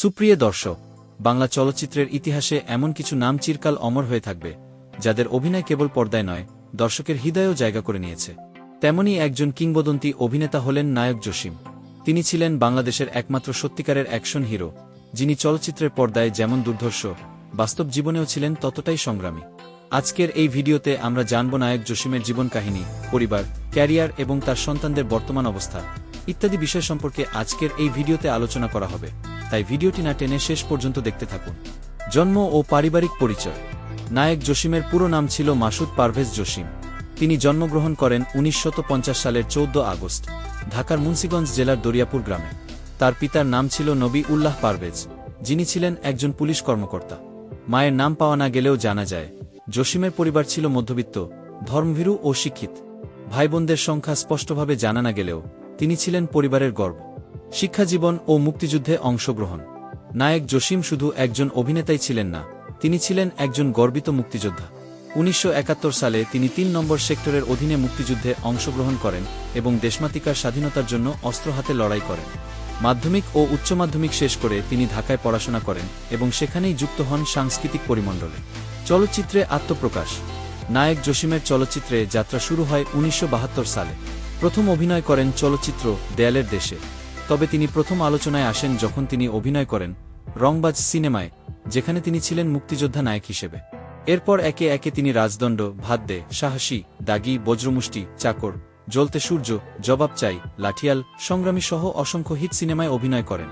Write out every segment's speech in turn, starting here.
সুপ্রিয় দর্শক, বাংলা চলচ্চিত্রের ইতিহাসে এমন কিছু নাম চিরকাল অমর হয়ে থাকবে, যাদের অভিনয় কেবল পর্দায় নয়, দর্শকের হৃদয়েও জায়গা করে নিয়েছে। তেমনি একজন কিংবদন্তি অভিনেতা হলেন নায়ক জসিম। তিনি ছিলেন বাংলাদেশের একমাত্র সত্যিকারের অ্যাকশন হিরো, যিনি চলচ্চিত্রের পর্দায় যেমন দুর্ধর্ষ, বাস্তব জীবনেও ছিলেন ততটাই সংগ্রামী। আজকের এই ভিডিওতে আমরা জানব নায়ক জসিমের জীবন কাহিনী, পরিবার, ক্যারিয়ার এবং তার সন্তানদের বর্তমান অবস্থা, ইত্যাদি বিষয় সম্পর্কে আজকের এই ভিডিওতে আলোচনা করা হবে। তাই ভিডিওটি না টেনে শেষ পর্যন্ত দেখতে থাকুন। জন্ম ও পারিবারিক পরিচয়। নায়ক জসিমের পুরো নাম ছিল মাসুদ পারভেজ জসিম। তিনি জন্মগ্রহণ করেন উনিশশত সালের চৌদ্দ আগস্ট, ঢাকার মুন্সিগঞ্জ জেলার দরিয়াপুর গ্রামে। তার পিতার নাম ছিল নবী উল্লাহ পারভেজ, যিনি ছিলেন একজন পুলিশ কর্মকর্তা। মায়ের নাম পাওয়া না গেলেও জানা যায়, জসিমের পরিবার ছিল মধ্যবিত্ত, ধর্মভীরু ও শিক্ষিত। ভাই বোনদের সংখ্যা স্পষ্টভাবে জানা না গেলেও তিনি ছিলেন পরিবারের গর্ব। শিক্ষাজীবন ও মুক্তিযুদ্ধে অংশগ্রহণ। নায়ক জসিম শুধু একজন অভিনেতাই ছিলেন না, তিনি ছিলেন একজন গর্বিত মুক্তিযোদ্ধা। উনিশশো একাত্তর সালে তিনি তিন নম্বর সেক্টরের অধীনে মুক্তিযুদ্ধে অংশগ্রহণ করেন এবং দেশমাতিকার স্বাধীনতার জন্য অস্ত্র হাতে লড়াই করেন। মাধ্যমিক ও উচ্চ মাধ্যমিক শেষ করে তিনি ঢাকায় পড়াশোনা করেন এবং সেখানেই যুক্ত হন সাংস্কৃতিক পরিমণ্ডলে। চলচ্চিত্রে আত্মপ্রকাশ। নায়ক জসিমের চলচ্চিত্রে যাত্রা শুরু হয় উনিশশো বাহাত্তর সালে। প্রথম অভিনয় করেন চলচ্চিত্র দেয়ালের দেশে। তবে তিনি প্রথম আলোচনায় আসেন যখন তিনি অভিনয় করেন, রংবাজ সিনেমায়, যেখানে তিনি ছিলেন মুক্তিযোদ্ধা নায়ক হিসেবে। এরপর একে একে তিনি রাজদণ্ড, ভাদ্যে, সাহসী, দাগি, বজ্রমুষ্টি, চাকর, জ্বলতে সূর্য, জবাব চাই, লাঠিয়াল, সংগ্রামী সহ অসংখ্য হিট সিনেমায় অভিনয় করেন।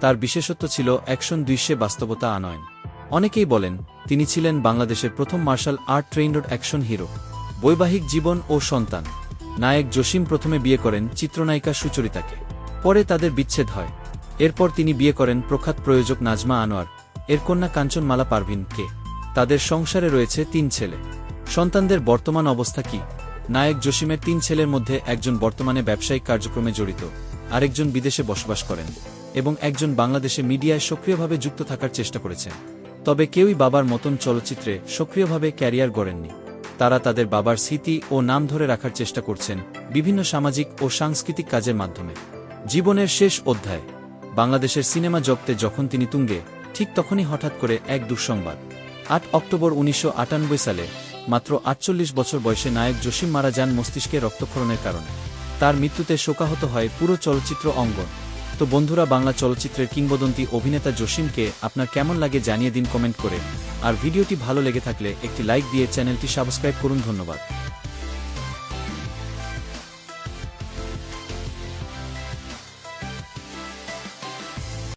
তার বিশেষত্ব ছিল অ্যাকশন দৃশ্যে বাস্তবতা আনয়ন। অনেকেই বলেন, তিনি ছিলেন বাংলাদেশের প্রথম martial art trained action hero. বৈবাহিক জীবন ও সন্তান। নায়ক জসিম প্রথমে বিয়ে করেন চিত্রনায়িকা সুচরিতাকে। পরে তাদের বিচ্ছেদ হয়। এরপর তিনি বিয়ে করেন প্রখ্যাত প্রয়োজক নাজমা আনোয়ার, এর কন্যা কাঞ্চনমালা পারভিনকে তাদের সংসারে রয়েছে তিন ছেলে। সন্তানদের বর্তমান অবস্থা কি? নায়ক জসিমের তিন ছেলের মধ্যে একজন বর্তমানে ব্যবসায়িক কার্যক্রমে জড়িত, আরেকজন বিদেশে বসবাস করেন এবং একজন বাংলাদেশে মিডিয়ায় সক্রিয়ভাবে যুক্ত থাকার চেষ্টা করেছেন। তবে কেউই বাবার মতন চলচ্চিত্রে সক্রিয়ভাবে ক্যারিয়ার গড়েননি। তারা তাদের বাবার স্মৃতি ও নাম ধরে রাখার চেষ্টা করছেন বিভিন্ন সামাজিক ও সাংস্কৃতিক কাজের মাধ্যমে। জীবনের শেষ অধ্যায়। বাংলাদেশের সিনেমা জগতে যখন তিনি তুঙ্গে, ঠিক তখনই হঠাৎ করে এক দুঃসংবাদ। আট অক্টোবর উনিশশো আটানব্বই সালে, মাত্র আটচল্লিশ বছর বয়সে নায়ক জসিম মারা যান মস্তিষ্কে রক্তক্ষরণের কারণে। তার মৃত্যুতে শোকাহত হয় পুরো চলচ্চিত্র অঙ্গন। তো বন্ধুরা, বাংলা চলচ্চিত্রের কিংবদন্তি অভিনেতা জসিমকে আপনার কেমন লাগে জানিয়ে দিন কমেন্ট করে। আর ভিডিওটি ভালো লেগে থাকলে একটি লাইক দিয়ে চ্যানেলটি সাবস্ক্রাইব করুন, ধন্যবাদ।